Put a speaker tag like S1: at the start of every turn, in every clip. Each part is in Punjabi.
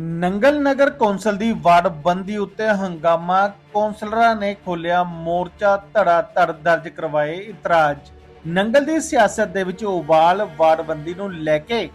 S1: ਨੰਗਲ ਨਗਰ ਕੌਂਸਲ ਦੀ ਵਾਰਡ ਬੰਦੀ ਉੱਤੇ ਹੰਗਾਮਾ। ਕੌਂਸਲਰਾਂ ਨੇ ਖੋਲਿਆ ਮੋਰਚਾ, ਧੜਾ ਧੜ ਦਰਜ ਕਰਵਾਏ ਇਤਰਾਜ਼। ਨੰਗਲ ਦੀ ਸਿਆਸਤ ਦੇ ਵਿੱਚ ਉਬਾਲ ਵਾਰਡ ਬੰਦੀ ਨੂੰ ਲੈ ਕੇ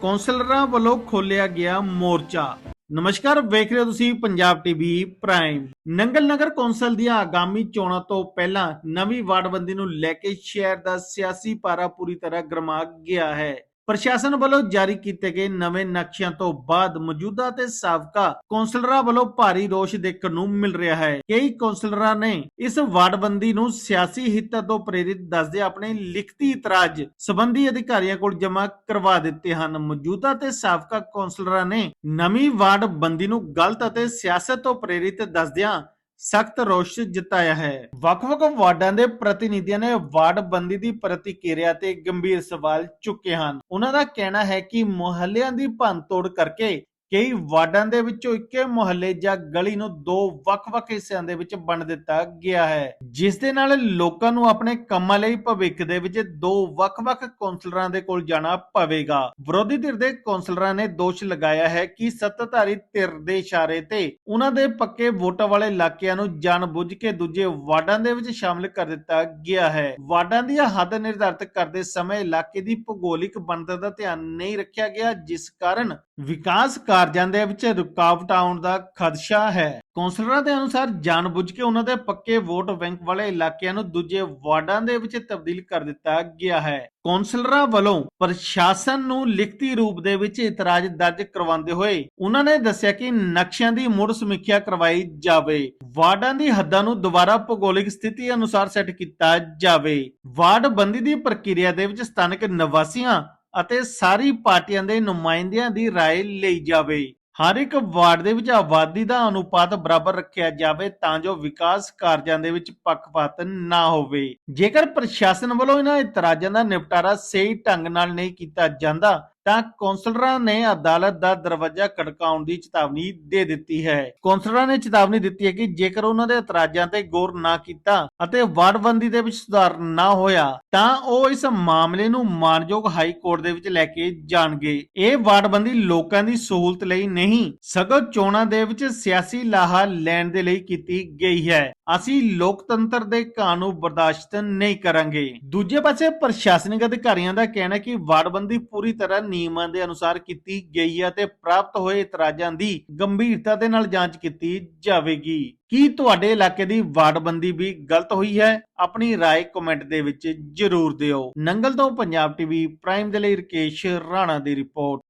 S1: ਕੌਂਸਲਰਾਂ ਵੱਲੋਂ ਖੋਲਿਆ ਗਿਆ ਮੋਰਚਾ। ਨਮਸਕਾਰ, ਵੇਖ ਰਹੇ ਹੋ ਤੁਸੀਂ ਪੰਜਾਬ ਟੀਵੀ ਪ੍ਰਾਈਮ। ਨੰਗਲ ਨਗਰ ਕੌਂਸਲ ਦੀਆਂ ਆਗਾਮੀ ਚੋਣਾਂ ਤੋਂ ਪਹਿਲਾਂ ਨਵੀਂ ਵਾਰਡਬੰਦੀ ਨੂੰ ਲੈ ਕੇ ਸ਼ਹਿਰ ਦਾ ਸਿਆਸੀ ਪਾਰਾ ਪੂਰੀ ਤਰ੍ਹਾਂ ਗਰਮਾ ਗਿਆ ਹੈ। ਪ੍ਰਸ਼ਾਸਨ ਵੱਲੋਂ ਜਾਰੀ ਕੀਤੇ ਗਏ ਨਵੇਂ ਨਕਸ਼ਿਆਂ ਤੋਂ ਬਾਅਦ ਮੌਜੂਦਾ ਤੇ ਸਾਬਕਾ ਕੌਂਸਲਰਾਂ ਵੱਲੋਂ ਭਾਰੀ ਰੋਸ਼ ਦੇਖਣ ਨੂੰ ਮਿਲ ਰਿਹਾ ਹੈ। ਕਈ ਕੌਂਸਲਰਾਂ ਨੇ ਇਸ ਵਾਰਡਬੰਦੀ ਨੂੰ ਸਿਆਸੀ ਹਿੱਤਾਂ ਤੋਂ ਪ੍ਰੇਰਿਤ ਦੱਸਦੇ ਆਪਣੇ ਲਿਖਤੀ ਇਤਰਾਜ਼ ਸਬੰਧੀ ਅਧਿਕਾਰੀਆਂ ਕੋਲ ਜਮ੍ਹਾਂ ਕਰਵਾ ਦਿੱਤੇ ਹਨ। ਮੌਜੂਦਾ ਤੇ ਸਾਬਕਾ ਕੌਂਸਲਰਾਂ ਨੇ ਨਵੀਂ ਵਾਰਡਬੰਦੀ ਨੂੰ ਗਲਤ ਅਤੇ ਸਿਆਸਤ ਤੋਂ ਪ੍ਰੇਰਿਤ ਦੱਸਦਿਆਂ ਸਖਤ ਰੋਸ਼ ਜਤਾਇਆ ਹੈ। ਵੱਖ-ਵੱਖ ਵਾਰਡਾਂ ਦੇ ਪ੍ਰਤੀਨਿਧੀਆਂ ਨੇ ਵਾਰਡ ਬੰਦੀ ਦੀ ਪ੍ਰਤੀਕਿਰਿਆ ਤੇ ਗੰਭੀਰ ਸਵਾਲ ਚੁੱਕੇ ਹਨ। ਉਹਨਾਂ ਦਾ ਕਹਿਣਾ ਹੈ ਕਿ ਮੁਹੱਲਿਆਂ ਦੀ ਭੰਨਤੋੜ ਕਰਕੇ ਕਈ ਵਾਰਡਾਂ ਦੇ ਵਿੱਚੋਂ ਇੱਕੇ ਮੁਹੱਲੇ ਜਾਂ ਗਲੀ ਨੂੰ ਦੋ ਵੱਖ-ਵੱਖ ਹਿੱਸਿਆਂ ਦੇ ਵਿੱਚ ਵੰਡ ਦਿੱਤਾ ਗਿਆ ਹੈ। ਜਿਸ ਦੇ ਨਾਲ ਲੋਕਾਂ ਨੂੰ ਆਪਣੇ ਕੰਮਾਂ ਲਈ ਭਵਿੱਖ ਦੇ ਵਿੱਚ ਦੋ ਵੱਖ-ਵੱਖ ਕੌਂਸਲਰਾਂ ਦੇ ਕੋਲ ਜਾਣਾ ਪਵੇਗਾ। ਵਿਰੋਧੀ ਧਿਰ ਦੇ ਕੌਂਸਲਰਾਂ ਨੇ ਦੋਸ਼ ਲਗਾਇਆ ਹੈ ਕਿ ਸੱਤਾਧਾਰੀ ਧਿਰ ਦੇ ਇਸ਼ਾਰੇ ਤੇ ਉਹਨਾਂ ਦੇ ਪੱਕੇ ਵੋਟਾਂ ਵਾਲੇ ਇਲਾਕਿਆਂ ਨੂੰ ਜਾਣਬੁੱਝ ਕੇ ਦੂਜੇ ਵਾਰਡਾਂ ਦੇ ਵਿੱਚ ਸ਼ਾਮਲ ਕਰ ਦਿੱਤਾ ਗਿਆ ਹੈ। ਵਾਰਡਾਂ ਦੀ ਹੱਦ ਨਿਰਧਾਰਤ ਕਰਦੇ ਸਮੇਂ ਇਲਾਕੇ ਦੀ ਭੂਗੋਲਿਕ ਬਣਤਰ ਦਾ ਧਿਆਨ ਨਹੀਂ ਰੱਖਿਆ ਗਿਆ, ਜਿਸ ਕਾਰਨ ਵਿਕਾਸ ਕਾਰਜਾਂ ਦੇ ਵਿੱਚ ਰੁਕਾਵਟ ਆਉਣ ਦਾ ਖਦਸ਼ਾ ਹੈ। ਕੌਂਸਲਰਾਂ ਦੇ ਅਨੁਸਾਰ ਜਾਣਬੁੱਝ ਕੇ ਉਹਨਾਂ ਦੇ ਪੱਕੇ ਵੋਟ ਬੈਂਕ ਵਾਲੇ ਇਲਾਕਿਆਂ ਨੂੰ ਦੂਜੇ ਵਾਰਡਾਂ ਦੇ ਵਿੱਚ ਤਬਦੀਲ ਕਰ ਦਿੱਤਾ ਗਿਆ ਹੈ। ਕੌਂਸਲਰਾਂ ਵੱਲੋਂ ਪ੍ਰਸ਼ਾਸਨ ਨੂੰ ਲਿਖਤੀ ਰੂਪ ਦੇ ਵਿੱਚ ਇਤਰਾਜ਼ ਦਰਜ ਕਰਵਾਉਂਦੇ ਹੋਏ ਉਹਨਾਂ ਨੇ ਦੱਸਿਆ ਕਿ ਨਕਸ਼ਿਆਂ ਦੀ ਮੁੜ ਸਮੀਖਿਆ ਕਰਵਾਈ ਜਾਵੇ। ਵਾਰਡਾਂ ਦੀ ਹੱਦਾਂ ਨੂੰ ਦੁਬਾਰਾ ਭੂਗੋਲਿਕ ਸਥਿਤੀ ਅਨੁਸਾਰ ਸੈੱਟ ਕੀਤਾ ਜਾਵੇ। ਵਾਰਡ ਬੰਦੀ ਦੀ ਪ੍ਰਕਿਰਿਆ ਦੇ ਵਿੱਚ ਸਥਾਨਕ ਨਿਵਾਸੀਆਂ ਅਤੇ ਸਾਰੀ ਪਾਰਟੀਆਂ ਦੇ ਨੁਮਾਇੰਦਿਆਂ ਦੀ رائے ਲਈ ਜਾਵੇ ਹਰ ਇੱਕ ਵਾਰਡ ਦੇ ਵਿੱਚ ਆਬਾਦੀ ਦਾ ਅਨੁਪਾਤ ਬਰਾਬਰ ਰੱਖਿਆ ਜਾਵੇ ਤਾਂ ਜੋ ਵਿਕਾਸ ਕਾਰਜਾਂ ਦੇ ਵਿੱਚ ਪੱਖਪਾਤ ਨਾ ਹੋਵੇ ਜੇਕਰ ਪ੍ਰਸ਼ਾਸਨ ਵੱਲੋਂ ਇਹਨਾਂ ਇਤਰਾਜ਼ਾਂ ਦਾ ਨਿਪਟਾਰਾ ਸਹੀ ਢੰਗ ਨਾਲ ਨਹੀਂ ਕੀਤਾ ਜਾਂਦਾ ਤਾਂ ਕੌਂਸਲਰਾਂ ਨੇ ਅਦਾਲਤ ਦਾ ਦਰਵਾਜ਼ਾ ਖੜਕਾਉਣ ਦੀ ਚੇਤਾਵਨੀ ਦੇ ਦਿੱਤੀ ਹੈ। ਕੌਂਸਲਰਾਂ ਨੇ ਚੇਤਾਵਨੀ ਦਿੱਤੀ ਹੈ ਕਿ ਜੇਕਰ ਉਹਨਾਂ ਦੇ ਇਤਰਾਜ਼ਾਂ ਤੇ ਗੌਰ ਨਾ ਕੀਤਾ ਅਤੇ ਵਾਰਡਬੰਦੀ ਦੇ ਵਿੱਚ ਸੁਧਾਰ ਨਾ ਹੋਇਆ, ਤਾਂ ਉਹ ਇਸ ਮਾਮਲੇ ਨੂੰ ਮਾਨਯੋਗ ਹਾਈ ਕੋਰਟ ਦੇ ਵਿੱਚ ਲੈ ਕੇ ਜਾਣਗੇ। ਇਹ ਵਾਰਡਬੰਦੀ ਲੋਕਾਂ ਦੀ ਸਹੂਲਤ ਲਈ ਨਹੀਂ, ਸਗੋਂ ਚੋਣਾਂ ਦੇ ਵਿੱਚ ਸਿਆਸੀ ਲਾਹਾ ਲੈਣ ਦੇ ਲਈ ਕੀਤੀ ਗਈ ਹੈ। ਅਸੀਂ ਲੋਕਤੰਤਰ ਦੇ ਕਾਨੂੰਨ ਬਰਦਾਸ਼ਤ ਨਹੀਂ ਕਰਾਂਗੇ। ਦੂਜੇ ਪਾਸੇ ਪ੍ਰਸ਼ਾਸਨਿਕ ਅਧਿਕਾਰੀਆਂ ਦਾ ਕਹਿਣਾ ਹੈ ਕਿ ਵਾਰਡਬੰਦੀ ਪੂਰੀ ਤਰ੍ਹਾਂ ਨਿਯਮਾਂ ਦੇ ਅਨੁਸਾਰ ਕੀਤੀ ਗਈ ਹੈ ਤੇ ਪ੍ਰਾਪਤ ਹੋਏ ਇਤਰਾਜ਼ਾਂ ਦੀ ਗੰਭੀਰਤਾ ਦੇ ਨਾਲ ਜਾਂਚ ਕੀਤੀ ਜਾਵੇਗੀ ਕੀ ਤੁਹਾਡੇ ਇਲਾਕੇ ਦੀ ਵਾਰਡਬੰਦੀ ਵੀ ਗਲਤ ਹੋਈ ਹੈ ਆਪਣੀ رائے ਕਮੈਂਟ ਦੇ ਵਿੱਚ ਜਰੂਰ ਦਿਓ ਨੰਗਲ ਤੋਂ ਪੰਜਾਬ ਟੀਵੀ ਪ੍ਰਾਈਮ ਦੇ ਲਈ ਰਕੇਸ਼ ਰਾਣਾ ਦੀ ਰਿਪੋਰਟ